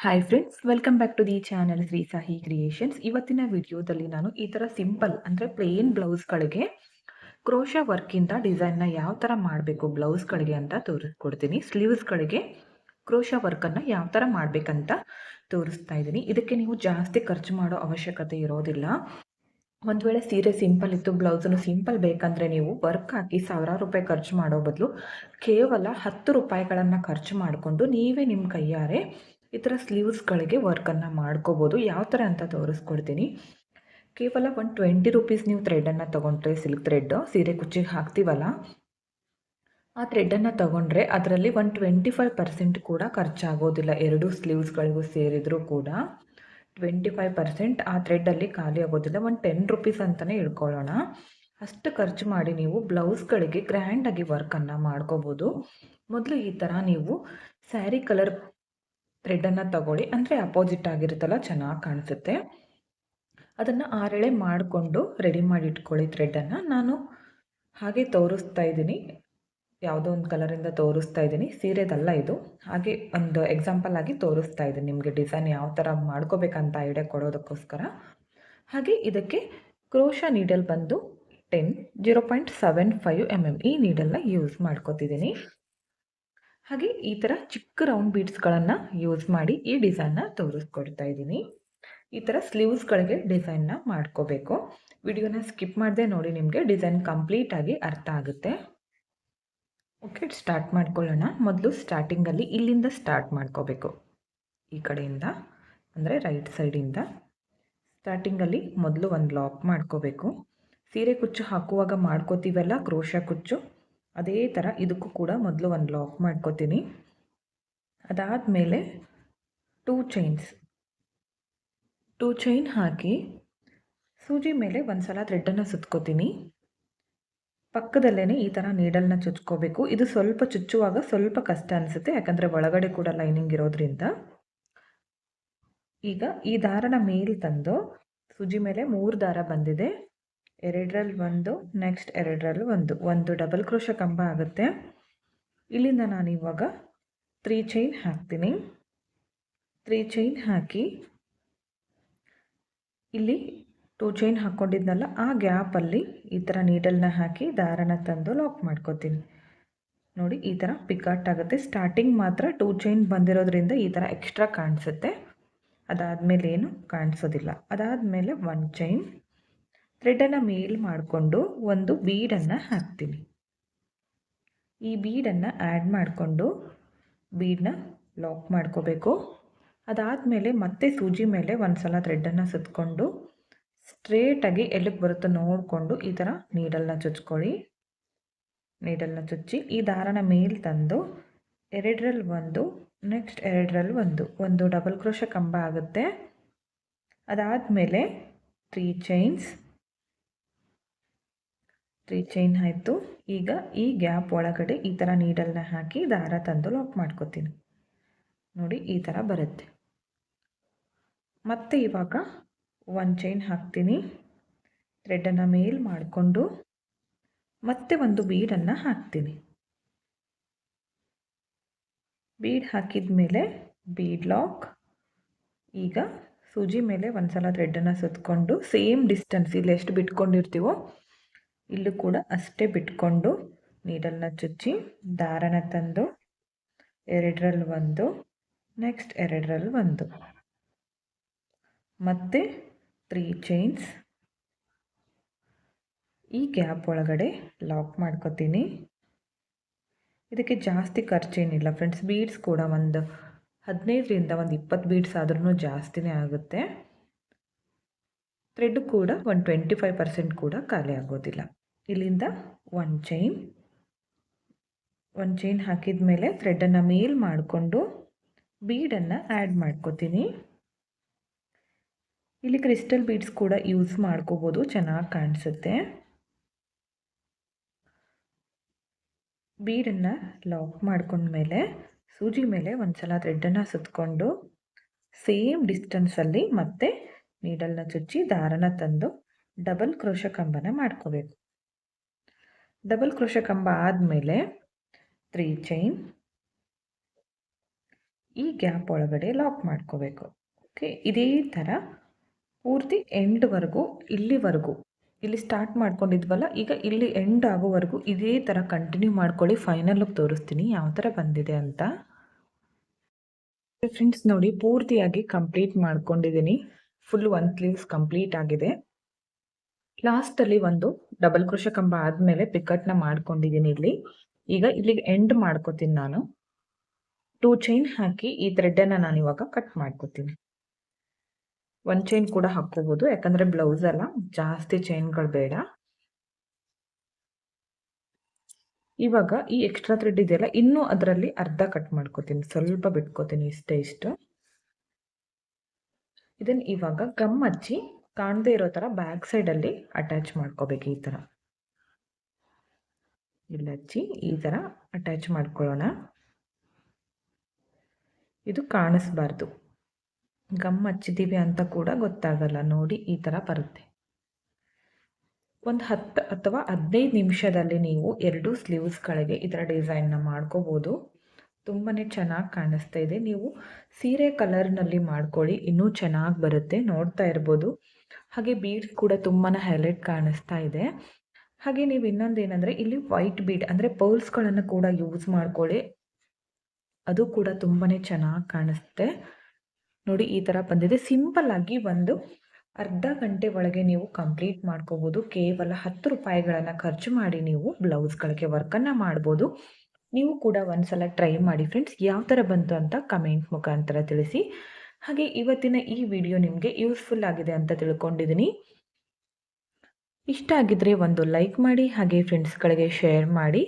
Hi friends welcome back to the channel Shri Sahi Creations ಇವತ್ತಿನ ವಿಡಿಯೋದಲ್ಲಿ ನಾನು ಈ ಥರ ಸಿಂಪಲ್ ಅಂದರೆ ಪ್ಲೇನ್ ಬ್ಲೌಸ್ಗಳಿಗೆ ಕ್ರೋಶ ವರ್ಕಿಂದ ಡಿಸೈನ್ನ ಯಾವ ಥರ ಮಾಡಬೇಕು ಬ್ಲೌಸ್ಗಳಿಗೆ ಅಂತ ತೋರಿಸ್ಕೊಡ್ತೀನಿ. ಸ್ಲೀವ್ಸ್ಗಳಿಗೆ ಕ್ರೋಶ ವರ್ಕನ್ನು ಯಾವ ಥರ ಮಾಡಬೇಕಂತ ತೋರಿಸ್ತಾ ಇದ್ದೀನಿ. ಇದಕ್ಕೆ ನೀವು ಜಾಸ್ತಿ ಖರ್ಚು ಮಾಡೋ ಅವಶ್ಯಕತೆ ಇರೋದಿಲ್ಲ. ಒಂದು ವೇಳೆ ಸೀರೆ ಸಿಂಪಲ್ ಇತ್ತು ಬ್ಲೌಸನ್ನು ಸಿಂಪಲ್ ಬೇಕಂದರೆ ನೀವು ವರ್ಕ್ ಹಾಕಿ ಸಾವಿರಾರು ರೂಪಾಯಿ ಖರ್ಚು ಮಾಡೋ ಬದಲು ಕೇವಲ ಹತ್ತು ರೂಪಾಯಿಗಳನ್ನು ಖರ್ಚು ಮಾಡಿಕೊಂಡು ನೀವೇ ನಿಮ್ಮ ಕೈಯಾರೆ ಈ ಥರ ಸ್ಲೀವ್ಸ್ಗಳಿಗೆ ವರ್ಕನ್ನು ಮಾಡ್ಕೋಬೋದು. ಯಾವ ಥರ ಅಂತ ತೋರಿಸ್ಕೊಡ್ತೀನಿ. ಕೇವಲ ಒಂದು ಟ್ವೆಂಟಿ ರುಪೀಸ್ ನೀವು ಥ್ರೆಡನ್ನು ತೊಗೊಂಡ್ರೆ ಸಿಲ್ಕ್ ಥ್ರೆಡ್ ಸೀರೆ ಕುಚ್ಚಿಗೆ ಹಾಕ್ತೀವಲ್ಲ, ಆ ಥ್ರೆಡನ್ನು ತೊಗೊಂಡ್ರೆ ಅದರಲ್ಲಿ ಒಂದು ಟ್ವೆಂಟಿ ಫೈವ್ ಪರ್ಸೆಂಟ್ ಕೂಡ ಖರ್ಚಾಗೋದಿಲ್ಲ. ಎರಡು ಸ್ಲೀವ್ಸ್ಗಳಿಗೂ ಸೇರಿದರೂ ಕೂಡ ಟ್ವೆಂಟಿ ಫೈವ್ ಪರ್ಸೆಂಟ್ ಆ ಥ್ರೆಡ್ಡಲ್ಲಿ ಖಾಲಿ ಆಗೋದಿಲ್ಲ. ಒಂದು ಟೆನ್ ರುಪೀಸ್ ಅಂತಲೇ ಇಟ್ಕೊಳ್ಳೋಣ ಅಷ್ಟು ಖರ್ಚು ಮಾಡಿ ನೀವು ಬ್ಲೌಸ್ಗಳಿಗೆ ಗ್ರ್ಯಾಂಡಾಗಿ ವರ್ಕನ್ನು ಮಾಡ್ಕೋಬೋದು. ಮೊದಲು ಈ ಥರ ನೀವು ಸ್ಯಾರಿ ಕಲರ್ ಥ್ರೆಡನ್ನು ತಗೊಳ್ಳಿ. ಅಂದರೆ ಅಪೋಸಿಟ್ ಆಗಿರುತ್ತಲ್ಲ, ಚೆನ್ನಾಗಿ ಕಾಣಿಸುತ್ತೆ. ಅದನ್ನು ಆರೆಳೆ ಮಾಡಿಕೊಂಡು ರೆಡಿ ಮಾಡಿ ಇಟ್ಕೊಳ್ಳಿ ಥ್ರೆಡನ್ನು ನಾನು ಹಾಗೆ ತೋರಿಸ್ತಾ ಇದ್ದೀನಿ. ಯಾವುದೋ ಒಂದು ಕಲರಿಂದ ತೋರಿಸ್ತಾ ಇದ್ದೀನಿ. ಸೀರೆದಲ್ಲ ಇದು. ಹಾಗೆ ಒಂದು ಎಕ್ಸಾಂಪಲ್ ಆಗಿ ತೋರಿಸ್ತಾ ಇದ್ದೀನಿ. ನಿಮಗೆ ಡಿಸೈನ್ ಯಾವ ಥರ ಮಾಡ್ಕೋಬೇಕಂತ ಐಡಿಯಾ ಕೊಡೋದಕ್ಕೋಸ್ಕರ. ಹಾಗೆ ಇದಕ್ಕೆ ಕ್ರೋಶ ನೀಡಲ್ ಬಂದು ten zero point seven five M M ಈ ನೀಡಲ್ನ ಯೂಸ್ ಮಾಡ್ಕೋತಿದ್ದೀನಿ. ಹಾಗೆ ಈ ಥರ ಚಿಕ್ಕ ರೌಂಡ್ ಬೀಡ್ಸ್ಗಳನ್ನು ಯೂಸ್ ಮಾಡಿ ಈ ಡಿಸೈನ್ನ ತೋರಿಸ್ಕೊಡ್ತಾ ಇದ್ದೀನಿ. ಈ ಥರ ಸ್ಲೀವ್ಸ್ಗಳಿಗೆ ಡಿಸೈನ್ನ ಮಾಡ್ಕೋಬೇಕು. ವಿಡಿಯೋನ ಸ್ಕಿಪ್ ಮಾಡದೆ ನೋಡಿ ನಿಮಗೆ ಡಿಸೈನ್ ಕಂಪ್ಲೀಟಾಗಿ ಅರ್ಥ ಆಗುತ್ತೆ. ಓಕೆ ಸ್ಟಾರ್ಟ್ ಮಾಡ್ಕೊಳ್ಳೋಣ. ಮೊದಲು ಸ್ಟಾರ್ಟಿಂಗಲ್ಲಿ ಇಲ್ಲಿಂದ ಸ್ಟಾರ್ಟ್ ಮಾಡ್ಕೋಬೇಕು. ಈ ಕಡೆಯಿಂದ, ಅಂದರೆ ರೈಟ್ ಸೈಡಿಂದ ಸ್ಟಾರ್ಟಿಂಗಲ್ಲಿ ಮೊದಲು ಒಂದು ಲಾಕ್ ಮಾಡ್ಕೋಬೇಕು. ಸೀರೆ ಕುಚ್ಚು ಹಾಕುವಾಗ ಮಾಡ್ಕೋತೀವಲ್ಲ, ಕ್ರೋಶ ಕುಚ್ಚು? ಅದೇ ಥರ ಇದಕ್ಕೂ ಕೂಡ ಮೊದಲು ಒಂದು ಲಾಕ್ ಮಾಡ್ಕೋತೀನಿ. ಅದಾದಮೇಲೆ ಟೂ ಚೈನ್ಸ್ ಟೂ ಚೈನ್ ಹಾಕಿ ಸೂಜಿ ಮೇಲೆ ಒಂದು ಸಲ ಥ್ರೆಡ್ಡನ್ನು ಸುತ್ಕೋತೀನಿ. ಪಕ್ಕದಲ್ಲೇ ಈ ಥರ ನೀಡಲ್ನ ಚುಚ್ಕೋಬೇಕು. ಇದು ಸ್ವಲ್ಪ ಚುಚ್ಚುವಾಗ ಸ್ವಲ್ಪ ಕಷ್ಟ ಅನಿಸುತ್ತೆ, ಯಾಕಂದರೆ ಒಳಗಡೆ ಕೂಡ ಲೈನಿಂಗ್ ಇರೋದ್ರಿಂದ. ಈಗ ಈ ದಾರನ ಮೇಲೆ ತಂದು ಸೂಜಿ ಮೇಲೆ ಮೂರು ದಾರ ಬಂದಿದೆ. ಎರಡರಲ್ಲಿ ಒಂದು ನೆಕ್ಸ್ಟ್ ಎರಡರಲ್ಲಿ ಒಂದು. ಒಂದು ಡಬಲ್ ಕ್ರೋಶ ಕಂಬ ಆಗುತ್ತೆ. ಇಲ್ಲಿಂದ ನಾನು ಇವಾಗ ತ್ರೀ ಚೈನ್ ಹಾಕ್ತೀನಿ. ತ್ರೀ ಚೈನ್ ಹಾಕಿ ಇಲ್ಲಿ ಟೂ ಚೈನ್ ಹಾಕ್ಕೊಂಡಿದ್ನಲ್ಲ, ಆ ಗ್ಯಾಪಲ್ಲಿ ಈ ಥರ ನೀಡಲ್ನ ಹಾಕಿ ದಾರನ ತಂದು ಲಾಕ್ ಮಾಡ್ಕೋತೀನಿ. ನೋಡಿ, ಈ ಥರ ಪಿಕಾಟ್ ಆಗುತ್ತೆ. ಸ್ಟಾರ್ಟಿಂಗ್ ಮಾತ್ರ ಟೂ ಚೈನ್ ಬಂದಿರೋದ್ರಿಂದ ಈ ಥರ ಎಕ್ಸ್ಟ್ರಾ ಕಾಣಿಸುತ್ತೆ. ಅದಾದಮೇಲೆ ಏನು? ಕಾಣಿಸೋದಿಲ್ಲ. ಅದಾದಮೇಲೆ ಒನ್ ಚೈನ್ ಥ್ರೆಡನ್ನು ಮೇಲ್ ಮಾಡಿಕೊಂಡು ಒಂದು ಬೀಡನ್ನು ಹಾಕ್ತೀನಿ. ಈ ಬೀಡನ್ನು ಆ್ಯಡ್ ಮಾಡಿಕೊಂಡು ಬೀಡನ್ನ ಲಾಕ್ ಮಾಡ್ಕೋಬೇಕು. ಅದಾದಮೇಲೆ ಮತ್ತೆ ಸೂಜಿ ಮೇಲೆ ಒಂದು ಸಲ ಸುತ್ತಕೊಂಡು ಸ್ಟ್ರೇಟಾಗಿ ಎಲ್ಲಿಗೆ ಬರುತ್ತೋ ನೋಡಿಕೊಂಡು ಈ ಥರ ನೀಡಲ್ನ ಚುಚ್ಕೊಳ್ಳಿ. ನೀಡಲ್ನ ಚುಚ್ಚಿ ಈ ದಾರನ ಮೇಲೆ ತಂದು ಎರಡರಲ್ಲಿ ಒಂದು ನೆಕ್ಸ್ಟ್ ಎರಡರಲ್ಲಿ ಒಂದು ಒಂದು ಡಬಲ್ ಕ್ರೋಶ ಕಂಬ ಆಗುತ್ತೆ. ಅದಾದಮೇಲೆ ತ್ರೀ ಚೈನ್ಸ್ ತ್ರೀ ಚೈನ್ ಆಯಿತು. ಈಗ ಈ ಗ್ಯಾಪ್ ಒಳಗಡೆ ಈ ಥರ ನೀಡಲ್ನ ಹಾಕಿ ದಾರ ತಂದು ಲಾಕ್ ಮಾಡ್ಕೋತೀನಿ. ನೋಡಿ ಈ ಥರ ಬರುತ್ತೆ. ಮತ್ತೆ ಇವಾಗ ಒಂದು ಚೈನ್ ಹಾಕ್ತೀನಿ. ಥ್ರೆಡನ್ನು ಮೇಲ್ ಮಾಡಿಕೊಂಡು ಮತ್ತೆ ಒಂದು ಬೀಡನ್ನು ಹಾಕ್ತೀನಿ. ಬೀಡ್ ಹಾಕಿದ ಮೇಲೆ ಬೀಡ್ ಲಾಕ್ ಈಗ ಸೂಜಿ ಮೇಲೆ ಒಂದು ಸಲ ಥ್ರೆಡನ್ನು ಸುತ್ತಕೊಂಡು ಸೇಮ್ ಡಿಸ್ಟೆನ್ಸ್ ಇಲ್ಲಿ ಎಷ್ಟು ಬಿಟ್ಕೊಂಡಿರ್ತೀವೋ ಇಲ್ಲೂ ಕೂಡ ಅಷ್ಟೇ ಬಿಟ್ಕೊಂಡು ನೀಡಲ್ನ ಚುಚ್ಚಿ ದಾರನ ತಂದು ಎರಡರಲ್ಲಿ ಒಂದು ನೆಕ್ಸ್ಟ್ ಎರಡರಲ್ಲಿ ಒಂದು. ಮತ್ತೆ ತ್ರೀ ಚೈನ್ಸ್ ಈ ಗ್ಯಾಪ್ ಒಳಗಡೆ ಲಾಕ್ ಮಾಡ್ಕೋತೀನಿ. ಇದಕ್ಕೆ ಜಾಸ್ತಿ ಖರ್ಚೇನಿಲ್ಲ ಫ್ರೆಂಡ್ಸ್ ಬೀಡ್ಸ್ ಕೂಡ ಒಂದು ಹದಿನೈದರಿಂದ ಒಂದು ಇಪ್ಪತ್ತು ಬೀಡ್ಸ್ ಆದ್ರೂ ಜಾಸ್ತಿನೇ ಆಗುತ್ತೆ. ಥ್ರೆಡ್ ಕೂಡ ಒಂದು ಟ್ವೆಂಟಿ ಫೈವ್ ಪರ್ಸೆಂಟ್ ಕೂಡ ಖಾಲಿ ಆಗೋದಿಲ್ಲ. ಇಲ್ಲಿಂದ ಒನ್ ಚೈನ್ ಒಂದು ಚೈನ್ ಹಾಕಿದ ಮೇಲೆ ಥ್ರೆಡನ್ನು ಮೇಲ್ ಮಾಡಿಕೊಂಡು ಬೀಡನ್ನು ಆ್ಯಡ್ ಮಾಡ್ಕೋತೀನಿ. ಇಲ್ಲಿ ಕ್ರಿಸ್ಟಲ್ ಬೀಡ್ಸ್ ಕೂಡ ಯೂಸ್ ಮಾಡ್ಕೋಬೋದು, ಚೆನ್ನಾಗಿ ಕಾಣಿಸುತ್ತೆ. ಬೀಡನ್ನು ಲಾಕ್ ಮಾಡ್ಕೊಂಡ್ಮೇಲೆ ಸೂಜಿ ಮೇಲೆ ಒಂದು ಸಲ ಥ್ರೆಡ್ಡನ್ನು ಸುತ್ತಕೊಂಡು ಸೇಮ್ ಡಿಸ್ಟೆನ್ಸಲ್ಲಿ ಮತ್ತೆ ನೀಡಲ್ನ ಚುಚ್ಚಿ ದಾರನ ತಂದು ಡಬಲ್ ಕ್ರೋಶ ಕಂಬನ ಮಾಡ್ಕೋಬೇಕು. ಡಬಲ್ ಕ್ರೋಶ ಕಂಬ ಆದಮೇಲೆ ತ್ರೀ ಚೈನ್ ಈ ಗ್ಯಾಪ್ ಒಳಗಡೆ ಲಾಕ್ ಮಾಡ್ಕೋಬೇಕು. ಓಕೆ ಇದೇ ಥರ ಪೂರ್ತಿ ಎಂಡ್ವರೆಗೂ ಇಲ್ಲಿವರೆಗೂ, ಇಲ್ಲಿ ಸ್ಟಾರ್ಟ್ ಮಾಡ್ಕೊಂಡಿದ್ವಲ್ಲ, ಈಗ ಇಲ್ಲಿ ಎಂಡ್ ಆಗೋವರೆಗೂ ಇದೇ ಥರ ಕಂಟಿನ್ಯೂ ಮಾಡ್ಕೊಳ್ಳಿ ಫೈನಲ್ ತೋರಿಸ್ತೀನಿ ಯಾವ ಥರ ಬಂದಿದೆ ಅಂತ. ಫ್ರೆಂಡ್ಸ್ ನೋಡಿ, ಪೂರ್ತಿಯಾಗಿ ಕಂಪ್ಲೀಟ್ ಮಾಡ್ಕೊಂಡಿದ್ದೀನಿ. ಫುಲ್ ಒನ್ ಸ್ಲೀವ್ಸ್ ಕಂಪ್ಲೀಟ್ ಆಗಿದೆ. ಲಾಸ್ಟಲ್ಲಿ ಒಂದು ಡಬಲ್ ಕೃಷ ಕಂಬ ಆದಮೇಲೆ ಪಿಕಟ್ನ ಮಾಡ್ಕೊಂಡಿದ್ದೀನಿ ಇಲ್ಲಿ. ಈಗ ಇಲ್ಲಿಗೆ ಎಂಡ್ ಮಾಡ್ಕೋತೀನಿ ನಾನು. ಟೂ ಚೈನ್ ಹಾಕಿ ಈ ಥ್ರೆಡ್ಡನ್ನು ನಾನು ಇವಾಗ ಕಟ್ ಮಾಡ್ಕೋತೀನಿ. ಒಂದು ಚೈನ್ ಕೂಡ ಹಾಕ್ಕೋಬೋದು, ಯಾಕಂದ್ರೆ ಬ್ಲೌಸ್ ಅಲ್ಲ, ಜಾಸ್ತಿ ಚೈನ್ಗಳು ಬೇಡ. ಇವಾಗ ಈ ಎಕ್ಸ್ಟ್ರಾ ಥ್ರೆಡ್ ಇದೆಯಲ್ಲ, ಇನ್ನೂ ಅದರಲ್ಲಿ ಅರ್ಧ ಕಟ್ ಮಾಡ್ಕೋತೀನಿ, ಸ್ವಲ್ಪ ಬಿಟ್ಕೋತೀನಿ ಇಷ್ಟೇ ಇಷ್ಟು. ಇದನ್ನ ಇವಾಗ ಗಮ್ ಹಚ್ಚಿ ಕಾಣದೇ ಇರೋ ಥರ ಬ್ಯಾಕ್ ಸೈಡಲ್ಲಿ ಅಟ್ಯಾಚ್ ಮಾಡ್ಕೋಬೇಕು ಈ ಥರ. ಇಲ್ಲಿ ಹಚ್ಚಿ ಈ ಥರ ಅಟ್ಯಾಚ್ ಮಾಡ್ಕೊಳ್ಳೋಣ. ಇದು ಕಾಣಿಸ್ಬಾರ್ದು. ಗಮ್ ಹಚ್ಚಿದ್ದೀವಿ ಅಂತ ಕೂಡ ಗೊತ್ತಾಗಲ್ಲ, ನೋಡಿ ಈ ಥರ ಬರುತ್ತೆ. ಒಂದು ಹತ್ತು ಅಥವಾ ಹದಿನೈದು ನಿಮಿಷದಲ್ಲಿ ನೀವು ಎರಡು ಸ್ಲೀವ್ಸ್ಗಳಿಗೆ ಈ ಥರ ಡಿಸೈನ್ನ ಮಾಡ್ಕೋಬೋದು. ತುಂಬಾ ಚೆನ್ನಾಗಿ ಕಾಣಿಸ್ತಾ ಇದೆ. ನೀವು ಸೀರೆ ಕಲರ್ನಲ್ಲಿ ಮಾಡ್ಕೊಳ್ಳಿ, ಇನ್ನೂ ಚೆನ್ನಾಗಿ ಬರುತ್ತೆ, ನೋಡ್ತಾ ಇರ್ಬೋದು. ಹಾಗೆ ಬೀಡ್ಸ್ ಕೂಡ ತುಂಬಾ ಹೈಲೈಟ್ ಕಾಣಿಸ್ತಾ ಇದೆ. ಹಾಗೆ ನೀವು ಇನ್ನೊಂದು ಏನಂದರೆ ಇಲ್ಲಿ ವೈಟ್ ಬೀಡ್ ಅಂದರೆ ಪರ್ಲ್ಸ್ಗಳನ್ನು ಕೂಡ ಯೂಸ್ ಮಾಡ್ಕೊಳ್ಳಿ. ಅದು ಕೂಡ ತುಂಬಾ ಚೆನ್ನಾಗಿ ಕಾಣಿಸುತ್ತೆ ನೋಡಿ ಈ ಥರ ಬಂದಿದೆ. ಸಿಂಪಲ್ ಆಗಿ ಒಂದು ಅರ್ಧ ಗಂಟೆ ಒಳಗೆ ನೀವು ಕಂಪ್ಲೀಟ್ ಮಾಡ್ಕೋಬೋದು. ಕೇವಲ ಹತ್ತು ರೂಪಾಯಿಗಳನ್ನು ಖರ್ಚು ಮಾಡಿ ನೀವು ಬ್ಲೌಸ್ಗಳಿಗೆ ವರ್ಕನ್ನು ಮಾಡ್ಬೋದು. ನೀವು ಕೂಡ ಒಂದ್ಸಲ ಟ್ರೈ ಮಾಡಿ ಫ್ರೆಂಡ್ಸ್ ಯಾವ ಥರ ಬಂತು ಅಂತ ಕಮೆಂಟ್ ಮುಖಾಂತರ ತಿಳಿಸಿ. ಹಾಗೆ ಇವತ್ತಿನ ಈ ವಿಡಿಯೋ ನಿಮಗೆ ಯೂಸ್ಫುಲ್ ಆಗಿದೆ ಅಂತ ತಿಳ್ಕೊಂಡಿದ್ದೀನಿ ಇಷ್ಟ ಆಗಿದ್ರೆ ಒಂದು ಲೈಕ್ ಮಾಡಿ, ಹಾಗೆ ಫ್ರೆಂಡ್ಸ್ಗಳಿಗೆ ಶೇರ್ ಮಾಡಿ.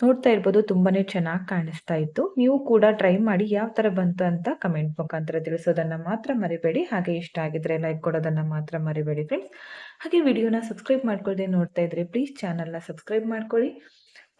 ನೋಡ್ತಾ ಇರ್ಬೋದು ತುಂಬಾ ಚೆನ್ನಾಗಿ ಕಾಣಿಸ್ತಾ ಇತ್ತು. ನೀವು ಕೂಡ ಟ್ರೈ ಮಾಡಿ ಯಾವ ಥರ ಬಂತು ಅಂತ ಕಮೆಂಟ್ ಮುಖಾಂತರ ತಿಳಿಸೋದನ್ನು ಮಾತ್ರ ಮರಿಬೇಡಿ. ಹಾಗೆ ಇಷ್ಟ ಆಗಿದ್ರೆ ಲೈಕ್ ಕೊಡೋದನ್ನು ಮಾತ್ರ ಮರಿಬೇಡಿ ಫ್ರೆಂಡ್ಸ್ ಹಾಗೆ ವಿಡಿಯೋನ ಸಬ್ಸ್ಕ್ರೈಬ್ ಮಾಡ್ಕೊಳ್ಳದೆ ನೋಡ್ತಾ ಇದ್ರೆ ಪ್ಲೀಸ್ ಚಾನಲ್ನ ಸಬ್ಸ್ಕ್ರೈಬ್ ಮಾಡ್ಕೊಳ್ಳಿ.